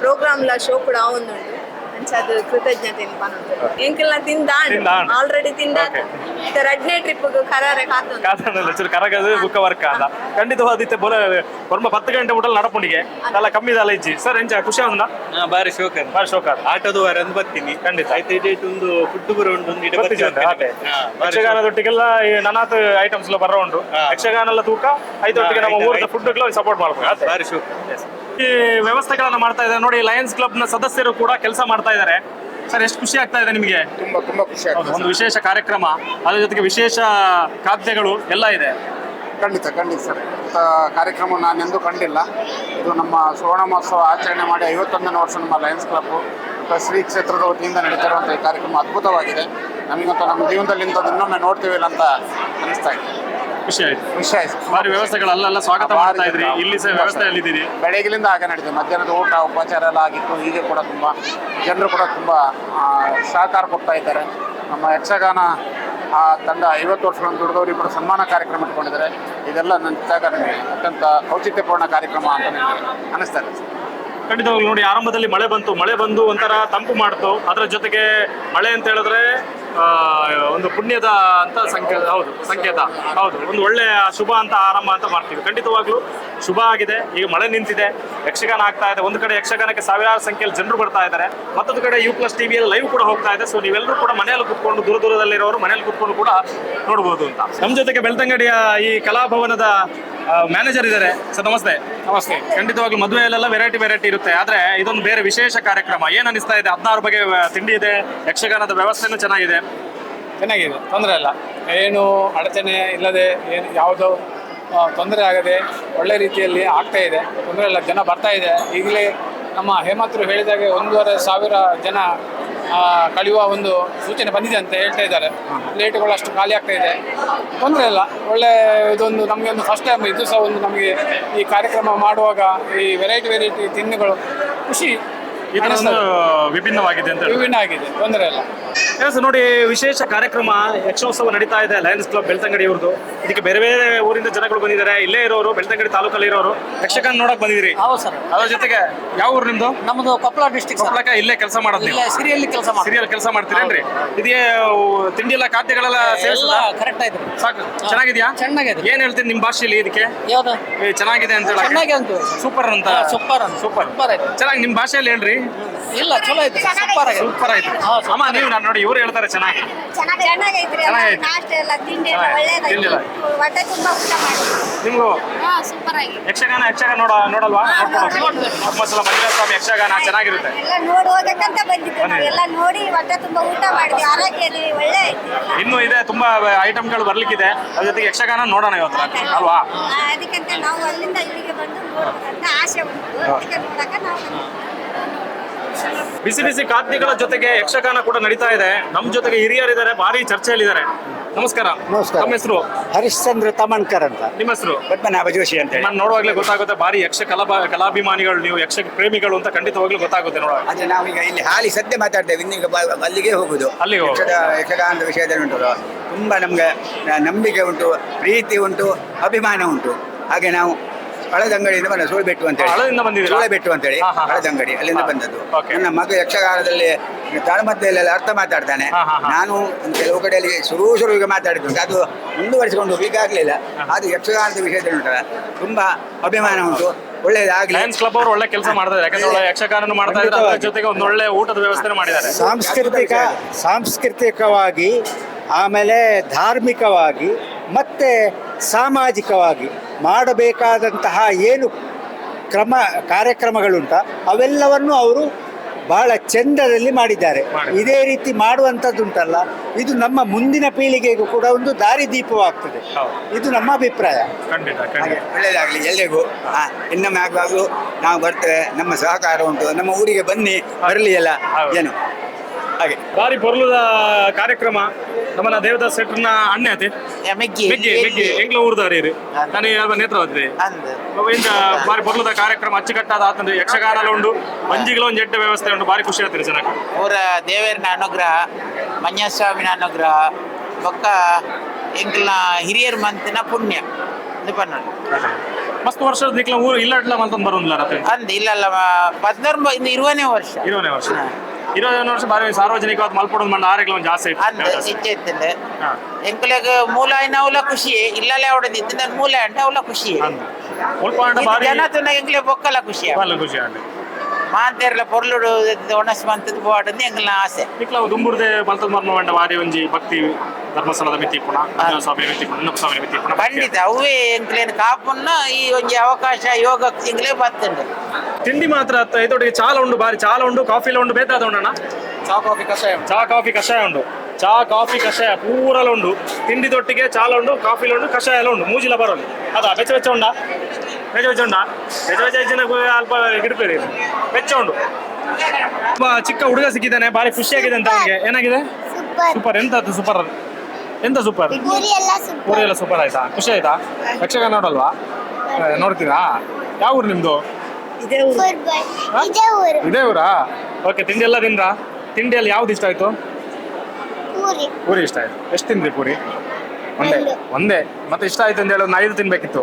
ಪ್ರೋಗ್ರಾಮ್ ಲ ಶೋ ಕೂಡ ಒಂದುಂಡು ಅಂಚದು ಕೃತಜ್ಞತೆ ಎಂಕಲ್ನ ತಿಂದಾಂಡ್ ತಿಂದಾಂಡ್. ಆಲ್ರೆಡಿ. ರಡ್ನೆ ಟ್ರಿಪ್ ಕರಾರೆ ಕಾತು ಕಮ್ಮಿ ಸರ್ ಎಂಚ ಖುಷಿ ಅಂದ ಬಾರಿ ಶೋಕ. ಬಾರಿ ಶೋಕ ಆಟೋದ ವಾರ ಅಂದ್ ಬರ್ತೀನಿ. ಖಂಡಿತ. ಆಯ್ತು ಇಡೀಟ್ ಒಂದು ಫುಡ್ ಬರ ಉಂಟು ಒಂದು ಇಡ ಗೊತ್ತಿದೆ ಉಂಟು, ಅದೇ. ಯಕ್ಷಗಾನದೊಟ್ಟಿಗೆಲ್ಲ ನನಾತ್ ಐಟಮ್ಸ್ ಎಲ್ಲ ಬರೋ ಉಂಟು ಹಾ. ಯಕ್ಷಗಾನ ಎಲ್ಲ ತೂಕ ಐದೊಟ್ಟಿಗೆ ನಮ್ಮ ಊರದ. ಫುಡ್ ಸಪೋರ್ಟ್ ಮಾಡ್ಬೇಕು. ಬಾರಿ ಶೋಕ. ಈ ವ್ಯವಸ್ಥೆಗಳನ್ನ ಮಾಡ್ತಾ ಇದ್ದಾರೆ. ನೋಡಿ ಲಯನ್ಸ್ ಕ್ಲಬ್ನ ಸದಸ್ಯರು ಕೂಡ ಕೆಲಸ ಮಾಡ್ತಾ ಇದ್ದಾರೆ. ಸರ್ ಎಷ್ಟು ಖುಷಿ ಆಗ್ತಾ ಇದೆ ನಿಮಗೆ? ತುಂಬಾ ತುಂಬಾ ಖುಷಿ ಆಗ್ತದೆ ಒಂದು ವಿಶೇಷ ಕಾರ್ಯಕ್ರಮ ಅದ್ರ ಜೊತೆಗೆ ವಿಶೇಷ ಖಾದ್ಯಗಳು ಎಲ್ಲ ಇದೆ. ಖಂಡಿತ ಖಂಡಿತ ಸರ್. ಇಂಥ ಕಾರ್ಯಕ್ರಮ ನಾನೆಂದು ಕಂಡಿಲ್ಲ. ಇದು ನಮ್ಮ ಸುವರ್ಣ ಮಹೋತ್ಸವ ಆಚರಣೆ ಮಾಡಿ ಐವತ್ತೊಂದನೇ ವರ್ಷ ನಮ್ಮ ಲಯನ್ಸ್ ಕ್ಲಬ್ ಶ್ರೀ ಕ್ಷೇತ್ರದ ವತಿಯಿಂದ ನಡೀತಿರುವಂಥ ಈ ಕಾರ್ಯಕ್ರಮ ಅದ್ಭುತವಾಗಿದೆ. ನಮಗಂತೂ ನಮ್ಮ ಜೀವನದಲ್ಲಿ ಇಂಥದ್ದು ಇನ್ನೊಮ್ಮೆ ನೋಡ್ತೀವಿ ಅಂತ ಅನಿಸ್ತಾ ಇದೆ. ಖುಷಿ ಆಯ್ತು. ಖುಷಿ ಆಯ್ತು. ಭಾರಿ ವ್ಯವಸ್ಥೆಗಳು ಅಲ್ಲೆಲ್ಲ ಸ್ವಾಗತ ಮಾಡ್ತಾ ಇದ್ರಿ. ಇಲ್ಲಿ ಸಹ ವ್ಯವಸ್ಥೆ ಅಲ್ಲಿದ್ದೀರಿ. ಬೆಳಗಿಲಿಂದ ಹಾಗೆ ನಡೀತದೆ ಮಧ್ಯಾಹ್ನದ ಊಟ ಉಪಚಾರ ಎಲ್ಲ ಆಗಿತ್ತು. ಹೀಗೆ ಕೂಡ ತುಂಬ ಜನರು ಕೂಡ ತುಂಬ ಸಹಕಾರ ಕೊಡ್ತಾ ಇದ್ದಾರೆ. ನಮ್ಮ ಯಕ್ಷಗಾನ ಆ ತಂಡ ಐವತ್ತು ವರ್ಷಗಳನ್ನು ದುಡಿದವರು ಕೂಡ ಸನ್ಮಾನ ಕಾರ್ಯಕ್ರಮ ಇಟ್ಕೊಂಡಿದ್ದಾರೆ. ಇದೆಲ್ಲ ನನ್ನ ನನಗೆ ಅತ್ಯಂತ ಔಚಿತ್ಯಪೂರ್ಣ ಕಾರ್ಯಕ್ರಮ ಅಂತ ನನಗೆ ಅನಿಸ್ತಾ ಇದೆ. ಖಂಡಿತವಾಗ್ಲೂ ನೋಡಿ ಆರಂಭದಲ್ಲಿ ಮಳೆ ಬಂತು. ಮಳೆ ಬಂದು ಒಂಥರ ತಂಪು ಮಾಡ್ತು. ಅದರ ಜೊತೆಗೆ ಮಳೆ ಅಂತ ಹೇಳಿದ್ರೆ ಒಂದು ಪುಣ್ಯದ ಅಂತ ಸಂಕೇತ ಹೌದು ಸಂಕೇತ. ಹೌದು, ಒಂದು ಒಳ್ಳೆಯ ಶುಭ ಅಂತ ಆರಂಭ ಅಂತ ಮಾಡ್ತೀವಿ. ಖಂಡಿತವಾಗ್ಲೂ ಶುಭ ಆಗಿದೆ. ಈಗ ಮಳೆ ನಿಂತಿದೆ. ಯಕ್ಷಗಾನ ಆಗ್ತಾ ಇದೆ. ಒಂದು ಕಡೆ ಯಕ್ಷಗಾನಕ್ಕೆ ಸಾವಿರಾರು ಸಂಖ್ಯೆಯಲ್ಲಿ ಜನರು ಬರ್ತಾ ಇದ್ದಾರೆ. ಮತ್ತೊಂದು ಕಡೆ ಯು ಪ್ಲಸ್ ಟಿವಿಯಲ್ಲಿ ಲೈವ್ ಕೂಡ ಹೋಗ್ತಾ ಇದೆ. ಸೊ ನೀವೆಲ್ಲರೂ ಕೂಡ ಮನೆಯಲ್ಲಿ ಕುತ್ಕೊಂಡು, ದೂರ ದೂರದಲ್ಲಿರೋರು ಮನೆಯಲ್ಲಿ ಕುತ್ಕೊಂಡು ಕೂಡ ನೋಡ್ಬೋದು ಅಂತ. ನಮ್ಮ ಜೊತೆಗೆ ಬೆಳ್ತಂಗಡಿಯ ಈ ಕಲಾಭವನದ ಮ್ಯಾನೇಜರ್ ಇದ್ದಾರೆ ಸರ್ ನಮಸ್ತೆ. ನಮಸ್ತೆ. ಖಂಡಿತವಾಗ್ಲೂ ಮದುವೆಯಲ್ಲೆಲ್ಲ ವೆರೈಟಿ ವೆರೈಟಿ ಇರುತ್ತೆ. ಆದ್ರೆ ಇದೊಂದು ಬೇರೆ ವಿಶೇಷ ಕಾರ್ಯಕ್ರಮ. ಏನ್ ಅನಿಸ್ತಾ ಇದೆ? ಹದಿನಾರು ಬಗೆ ತಿಂಡಿ ಇದೆ ಯಕ್ಷಗಾನದ ವ್ಯವಸ್ಥೆನೂ ಚೆನ್ನಾಗಿದೆ. ಚೆನ್ನಾಗಿದೆ. ತೊಂದರೆ ಇಲ್ಲ. ಏನು ಅಡಚಣೆ ಇಲ್ಲದೆ ಏನು ಯಾವುದೋ ತೊಂದರೆ ಆಗದೆ ಒಳ್ಳೆ ರೀತಿಯಲ್ಲಿ ಆಗ್ತಾ ಇದೆ. ತೊಂದರೆ ಇಲ್ಲ. ಜನ ಬರ್ತಾ ಇದೆ. ಈಗಲೇ ನಮ್ಮ ಹೇಮಂತರು ಹೇಳಿದಾಗೆ ಒಂದೂವರೆ ಸಾವಿರ ಜನ ಕಳೆಯುವ ಒಂದು ಸೂಚನೆ ಬಂದಿದೆ ಅಂತ ಹೇಳ್ತಾ ಇದ್ದಾರೆ. ಪ್ಲೇಟ್ಗಳು ಅಷ್ಟು ಖಾಲಿ ಆಗ್ತಾ ಇದೆ. ತೊಂದರೆ ಇಲ್ಲ. ಒಳ್ಳೆ ಇದೊಂದು ನಮಗೆ ಒಂದು ಫಸ್ಟ್ ಟೈಮ್ ಇದು ಸಹ ಒಂದು ನಮಗೆ ಈ ಕಾರ್ಯಕ್ರಮ ಮಾಡುವಾಗ ಈ ವೆರೈಟಿ ವೆರೈಟಿ ತಿಂಡಿಗಳು ಖುಷಿ. ವಿಭಿನ್ನವಾಗಿದೆ ಅಂತ ವಿಭಿನ್ನ ಆಗಿದೆ. ತೊಂದರೆ ಇಲ್ಲ. ಎಸ್ ನೋಡಿ ವಿಶೇಷ ಕಾರ್ಯಕ್ರಮ ಯಕ್ಷೋತ್ಸವ ನಡೀತಾ ಇದೆ ಲಯನ್ಸ್ ಕ್ಲಬ್ ಬೆಳ್ತಂಗಡಿ ಇವ್ರದ್ದು. ಇದಕ್ಕೆ ಬೇರೆ ಬೇರೆ ಊರಿಂದ ಜನಗಳು ಬಂದಿದ್ದಾರೆ. ಇಲ್ಲೇ ಇರೋರು ಬೆಳ್ತಂಗಡಿ ತಾಲೂಕಲ್ಲಿ ಇರೋರು. ಯಕ್ಷಗಾನ ನೋಡಕ್ ಬಂದಿದ್ದೀರಿ? ಹೌದು ಸರ್. ಅದ್ರ ಜೊತೆಗೆ ಯಾವ ಊರು ನಿಮ್ದು? ನಮ್ದು ಕೊಪ್ಪಳ ಡಿಸ್ಟಿಕ್ ಕೊಪ್ಪಳಕ ಇಲ್ಲೇ ಕೆಲಸ ಮಾಡೋದು ಸಿರಿಯಲ್ಲಿ ಕೆಲಸ ಮಾಡಿ ಸೀರಿಯಲ್ ಕೆಲಸ ಮಾಡ್ತೀರೇನ್ರಿ ಇದೇ ತಿಂಡಿ ಎಲ್ಲ ಖಾದ್ಯಗಳೆಲ್ಲ ಸೇರಿಸಲ್ಲ ಕರೆಕ್ಟ್ ಆಯ್ತು ಸಾಕು. ಚೆನ್ನಾಗಿದ್ಯಾ? ಚೆನ್ನಾಗಿದೆ. ಏನ್ ಹೇಳ್ತೀನಿ ನಿಮ್ ಭಾಷೆಯಲ್ಲಿ ಇದಕ್ಕೆ? ಯಾವ್ದು? ಚೆನ್ನಾಗಿದೆ ಅಂತ ಹೇಳಿ. ಚೆನ್ನಾಗಿ ಅಂತು ಸೂಪರ್ ಅಂತ. ಸೂಪರ್ ಅಂತ. ಸೂಪರ್ ಸೂಪರ್ ಆಯ್ತು. ಚೆನ್ನಾಗಿ ನಿಮ್ ಭಾಷೆಯಲ್ಲಿ ಹೇಳ್ರಿ. ಇಲ್ಲ ಚಲೋ ಆಯ್ತು ಸೂಪರ್ ಆಯ್ತು. ಸೂಪರ್ ಆಯ್ತು ಅಮ್ಮ ನೀವು ನಾನು ನೋಡಿ ಇವ್ರು ಹೇಳ್ತಾರೆ ಚೆನ್ನಾಗಿ. ಚೆನ್ನಾಗೈತ್ರಿ ಚೆನ್ನಾಗೈತೆ. ನಾಷ್ಟ ಎಲ್ಲ ತಿಂಡಿ ಎಲ್ಲ ಚೆನ್ನಾಗೈತೆ. ತಿಂಡಿ ಎಲ್ಲ. ಹೊಟ್ಟೆ ತುಂಬಾ ಊಟ ಮಾಡಿ ನಿಮ್ಗೂ? ಹಾ ಸೂಪರ್ ಆಗಿ ಯಕ್ಷಗಾನ ಯಕ್ಷಗಾನ ನೋಡ ನೋಡಲ್ವಾ? ನೋಡ್ಕೊಂಡು ಧರ್ಮಸ್ಥಳ ಮಂದಿರ ಸ್ವಾಮಿ ಯಕ್ಷಗಾನ ಚೆನ್ನಾಗಿರುತ್ತೆ. ಎಲ್ಲ ನೋಡಿ ಹೋಗ್ಬೇಕಂತ ಬಂದಿದ್ವಿ. ಎಲ್ಲ ನೋಡಿ ಹೊಟ್ಟೆ ತುಂಬಾ ಊಟ ಮಾಡಿದ್ವಿ. ಆರೋಗ್ಯ ಇದೀವಿ ಒಳ್ಳೆ ಐತಿ ಎಲ್ಲ. ಇನ್ನು ಇದೆ ತುಂಬಾ ಐಟಮ್ಗಳು ಬರ್ಲಿಕ್ಕಿದೆ. ಅದ್ರ ಜೊತೆಗೆ ಯಕ್ಷಗಾನ ನೋಡೋಣ ಇವತ್ತು ರಾತ್ರಿ, ಅಲ್ವಾ? ಆ, ಅದಕ್ಕಂತ ನಾವು ಅಲ್ಲಿಂದ ಇಲ್ಲಿಗೆ ಬಂದು ನೋಡ್ಬೇಕಂತ ಆಸೆ ಉಂಟು. ಅದಕ್ಕೆ ನೋಡಕ ನಾವು ಬಂದಿದ್ವಿ. ಬಿಸಿ ಬಿಸಿ ಖಾದ್ಯಗಳ ಜೊತೆಗೆ ಯಕ್ಷಗಾನ ಕೂಡ ನಡೀತಾ ಇದೆ. ನಮ್ಮ ಜೊತೆಗೆ ಹಿರಿಯರಿದ್ದಾರೆ ಭಾರಿ ಚರ್ಚೆಯಲ್ಲಿದ್ದಾರೆ. ನಮಸ್ಕಾರ. ನಮಸ್ಕಾರ. ನಮ್ಮ ಹೆಸರು? ಹರಿಶ್ಚಂದ್ರ ತಮಣ್ಕರ್ ಅಂತ. ನಿಮ್ಮ ಹೆಸರು? ಪದ್ಮನಾಭ ಜೋಶಿ ಅಂತ ನಾನು ನೋಡುವಾಗಲೇ ಗೊತ್ತಾಗುತ್ತೆ ಭಾರಿ ಯಕ್ಷ ಕಲಾ ಕಲಾಭಿಮಾನಿಗಳು ನೀವು ಯಕ್ಷ ಪ್ರೇಮಿಗಳು ಅಂತ ಖಂಡಿತವಾಗ್ಲೂ ಗೊತ್ತಾಗುತ್ತೆ ನೋಡುವಾಗ. ಅದೇ ನಾವೀಗ ಇಲ್ಲಿ ಹಾಲಿ ಸದ್ಯ ಮಾತಾಡ್ತೇವೆ ಇನ್ನೀಗ ಅಲ್ಲಿಗೆ ಹೋಗುದು. ಅಲ್ಲಿಗೆ ಯಕ್ಷಗಾನದ ವಿಷಯದಲ್ಲಿ ಉಂಟು. ತುಂಬಾ ನಮ್ಗೆ ನಂಬಿಕೆ ಉಂಟು ಪ್ರೀತಿ ಉಂಟು ಅಭಿಮಾನ ಉಂಟು. ಹಾಗೆ ನಾವು ಹಳದಂಗಡಿಯಿಂದ ಬಂದ ಸೋಳ್ಬೆಟ್ಟು ಅಂತ ಹೇಳಿ ಹಳದಿಂದ ಬಂದಿದ್ದೀರಾ? ಅಂತೇಳಿ ಅಂತ ಹೇಳಿ ಹಾ, ಹಾ, ಹಾ. ಹಳದಂಗಡಿ ಅಲ್ಲಿಂದ ಹಾ. ಬಂದದ್ದು. Okay. ನನ್ನ ಮಗ ಯಕ್ಷಗಾನದಲ್ಲಿ ತಾಳಮದ್ದಲೆಲ್ಲ ಅರ್ಥ ಮಾತಾಡ್ತಾನೆ. ಹಾ, ಹಾ, ಹಾ. ನಾನು ಕೆಲವು ಕಡೆಯಲ್ಲಿ ಶುರು ಶುರುವಿಗೆ ಮಾತಾಡಿದ್ದು ಅದು ಮುಂದುವರಿಸಿಕೊಂಡು ಹೋಗ್ಲಿಕ್ಕೆ ಆಗ್ಲಿಲ್ಲ. ಅದು ಯಕ್ಷಗಾನದ ವಿಷಯದಲ್ಲಿ ಉಂಟಲ್ಲ ತುಂಬಾ ಅಭಿಮಾನ ಉಂಟು. ಒಳ್ಳೇದಾಗ್ಲಿ. ಲಯನ್ಸ್ ಕ್ಲಬ್ ಅವರು ಒಳ್ಳೆ ಕೆಲಸ ಮಾಡ್ತಾರೆ. ಯಾಕಂದ್ರೆ ಒಳ್ಳೆ ಯಕ್ಷಗಾನ ಮಾಡ್ತಾ ಇದ್ದಾರೆ. ಅದ್ರ ಜೊತೆಗೆ ಒಂದು ಒಳ್ಳೆ ಊಟದ ವ್ಯವಸ್ಥೆ ಮಾಡಿದ್ದಾರೆ. ಸಾಂಸ್ಕೃತಿಕ ಸಾಂಸ್ಕೃತಿಕವಾಗಿ ಆಮೇಲೆ ಧಾರ್ಮಿಕವಾಗಿ ಮತ್ತೆ ಸಾಮಾಜಿಕವಾಗಿ. ಮಾಡಬೇಕಾದಂತಹ ಏನು ಕ್ರಮ ಕಾರ್ಯಕ್ರಮಗಳುಂಟ ಅವೆಲ್ಲವನ್ನು ಅವರು ಬಹಳ ಚಂದದಲ್ಲಿ ಮಾಡಿದ್ದಾರೆ. ಇದೇ ರೀತಿ ಮಾಡುವಂಥದ್ದುಂಟಲ್ಲ ಇದು ನಮ್ಮ ಮುಂದಿನ ಪೀಳಿಗೆಗೂ ಕೂಡ ಒಂದು ದಾರಿದೀಪವಾಗ್ತದೆ. ಇದು ನಮ್ಮ ಅಭಿಪ್ರಾಯ. ಒಳ್ಳೆಯದಾಗಲಿ ಎಲ್ಲಿಗೂ ಖಂಡಿತ. ಒಳ್ಳೇದಾಗ್ಲಿ ಎಲ್ರಿಗೂ. ಆ, ಇನ್ನೊಮ್ಮೆ ಆಗುವಾಗಲೂ ನಾವು ಬರ್ತೇವೆ. ನಮ್ಮ ಸಹಕಾರ ಉಂಟು. ನಮ್ಮ ಊರಿಗೆ ಬನ್ನಿ ಬರಲಿ ಅಲ್ಲ ಏನು? ಹಾಗೆ. ಬಾರಿ ಪೊರ್ಲುದ ಕಾರ್ಯಕ್ರಮ ನಮ್ಮನ್ನ ದೇವದಾಸ್ನ ಅಣ್ಣೆ ಅತಿ ಮೆಗ್ಗಿ. ಮೆಗ್ಗಿ ಮೆಗ್ಗಿ. ಎಂಗ್ಲ ಊರ್ದಾರಿ ನಾನು ಯಾವ ನೇತ್ರವಾದ್ರಿ ಇಂದ ಬಾರಿ ಪೊರ್ಲುದ ಕಾರ್ಯಕ್ರಮ ಅಚ್ಚುಕಟ್ಟಾದ ಆತಂದ್ರೆ ಯಕ್ಷಗಾನ ಉಂಡು ಮಂಜಿಗಳ ಒಂದು ಜಡ್ಡ ವ್ಯವಸ್ಥೆ ಉಂಟು. ಬಾರಿ ಖುಷಿ ಆಗ್ತದೆ ಜನಕ್ಕೆ. ಅವರ ದೇವೇರಿನ ಅನುಗ್ರಹ ಮಂಜಸ್ವಾಮಿನ ಅನುಗ್ರಹ ಬೊಕ್ಕ ಎಂಕ್ಲ ಹಿರಿಯರ್ ಮಂತಿನ ಪುಣ್ಯ. ಮಸ್ತ್ ವರ್ಷದ ನಿಕ್ಲ ಊರು ಇಲ್ಲ ಮಂತಂದ್ ಬರೋದಿಲ್ಲ ಅಂದ್ ಇಲ್ಲಲ್ಲ ಪದ್ನಾರು ಇರುವನೇ ವರ್ಷ. ಇರುವನೇ ವರ್ಷ. ಇರೋನೇ ವರ್ಷ ಬಾರಿ ಸಾರ್ವಜನಿಕವಾದ ಮಲ್ಪಡೋದು ಮಣ್ಣ ಆರೋಗ್ಯ ಒಂದು ಜಾಸ್ತಿ ಅಂದ್ ಇತ್ತು ಎಂಕುಲೆಗ್ ಮೂಲ ಐನ ಅವಲ ಖುಷಿ ಇಲ್ಲಲ್ಲೇ ಅವಡದು ಇದ್ದ ಮೂಲ ಅಂಡ ಅವಲ ಖುಷಿ. ಅಂದ್. ಮುಲ್ಪ ಅಂಡ ಬಾರಿ ಜನ ಎಂಕ್ಲೆ ಬೊಕ್ಕಲ ಖುಷಿ ಬಾರಿ ಮಾಂತೇರ್ಲ ಪೊರ್ಲುಡು ಒಣಸ್ ಮಂತದ ಬೋಡದು ಎಂಕ್ಲ ಆಸೆ. ನಿಕ್ಲ ದುಂಬುರ್ದೆ ಮಲ್ತದ ಮರ್ಮ ಮಂಡ ಬಾರಿ ಒಂಜಿ ಭಕ್ತಿ ಧರ್ಮಸ್ಥಳದ ಮಿತಿ ಪುಣ ಸ್ವಾಮಿ ಮಿತಿ ಪುಣ ಸ್ವಾಮಿ ಮಿತಿ ಪುಣ ಖಂಡಿತ ಅವೇ ಎಂಕ್ಲೇನು ಕಾಪುನ್ನ ಈ ಒಂಜಿ ಅವಕಾಶ ಯೋಗ ಎಂಕ್ಲೆ ಬತ್ತಂಡು ತಿಂಡಿ ಮಾತ್ರ ಅತ್ತ ಇದೊಟ್ಟಿಗೆ ಚಾಲ ಉಂಡು ಬಾರಿ ಚಾಲ ಉಂಡು ಕಾಫಿಲ ಉಂಡು ಬೇತಾದ ಉಂಡಣ್ಣ? ಚಾ ಕಾಫಿ ಕಷಾಯ ಚಾ ಕಾಫಿ ಕಷಾಯ ಉಂಡು. ಚಾ ಕಾಫಿ ಕಷಾಯ ಪೂರಲ ಉಂಡು. ತಿಂಡಿ ತೊಟ್ಟಿಗೆ ಚಾಲ ಉಂಡು ಕಾಫಿಲ ಉಂಡು ಕಷಾಯ ಎಲ್ಲ ಉಂಡು ಮೂಜಿಲ ಬರೋದು ಅದ ಬೆಚ್ಚ ಬೆಚ್ಚ ಉಂಡ? ಬೆಚ್ಚ ಉಂಡ ಬೆಚ್ಚ ಜನ ಹೆಚ್ಚಿನ ಅಲ್ಪ ಬೆಚ್ಚ ಉಂಡು ತುಂಬಾ ಚಿಕ್ಕ ಹುಡುಗ ಸಿಕ್ಕಿದ್ದಾನೆ ಬಾರಿ ಖುಷಿಯಾಗಿದೆ ಅಂತ ಅವನಿಗೆ. ಏನಾಗಿದೆ? ಸೂಪರ್ ಎಂತ ಸೂಪರ್ ಎಂತ ಸೂಪರ್ ಪೂರಿ ಎಲ್ಲ ಸೂಪರ್ ಆಯ್ತಾ? ಖುಷಿ ಆಯ್ತಾ? ಯಕ್ಷಗಾನ ನೋಡಲ್ವಾ? ನೋಡ್ತೀರಾ? ಯಾವ ಊರು ನಿಮ್ದು? ಇದೇ ಊರಾ. ಓಕೆ ತಿಂಡಿ ಎಲ್ಲ ತಿಂದ್ರಾ? ತಿಂಡಿಯಲ್ಲಿ ಯಾವ್ದು ಇಷ್ಟ ಆಯ್ತು? ಪೂರಿ. ಇಷ್ಟ ಆಯ್ತು. ಎಷ್ಟು ತಿಂದ್ರಿ ಪೂರಿ? ಒಂದೇ? ಒಂದೇ. ಮತ್ತೆ ಇಷ್ಟ ಆಯ್ತು ಅಂತ ಹೇಳಿ ಒಂದು ಐದು ತಿನ್ಬೇಕಿತ್ತು.